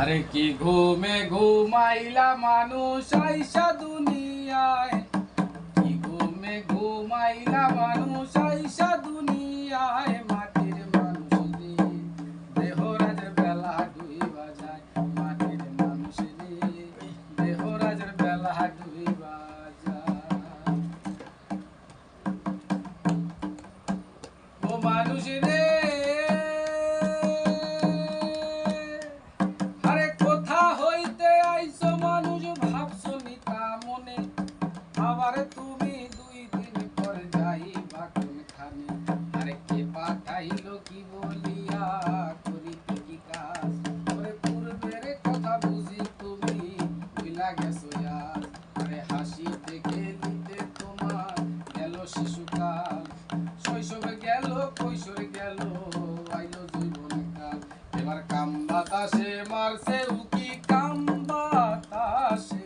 আরে কি ঘুমে ঘুমাইলা মানুষ, আইসা দুনিয়ায়। কি ঘুমে ঘুমাইলা মানুষ, আইসা দুনিয়ায়। মাটির মানুষ রে দেহরাজের বেলা দুই বাজায়। মাটির মানুষ রে দেহরাজের বেলা দুই বাজায়। ও মানুষ রে কোনখানে আরে কে পাঠাইলো কি বলিয়া করিতে কি কাজ? ওরে পূর্বের কথা বুঝি তুমি ভুলা গেছো আরে তোমার গেল শিশুকাল। শৈশবে গেল, কৈশোর গেল এবার কাম বাতাসে মারছে, উকি কাম বাতাসে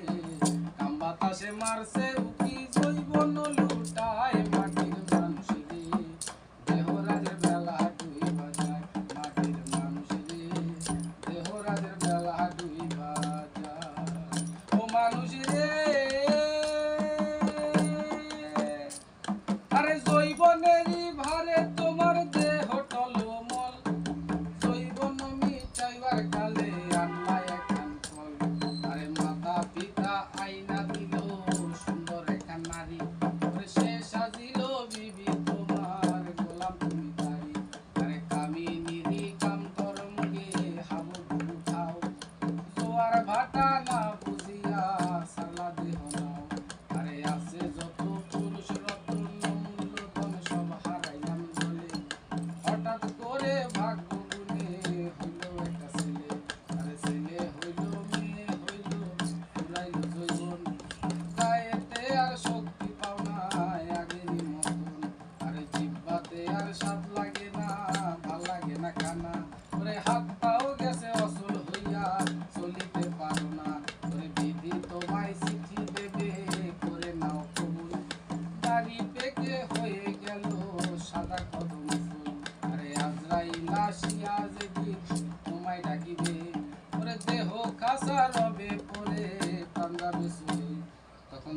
আজরাইল আসিয়া যে কি তোমায় ডাকিবে। ওরে দেহ কাঁচা রবে পরে বেশি। তখন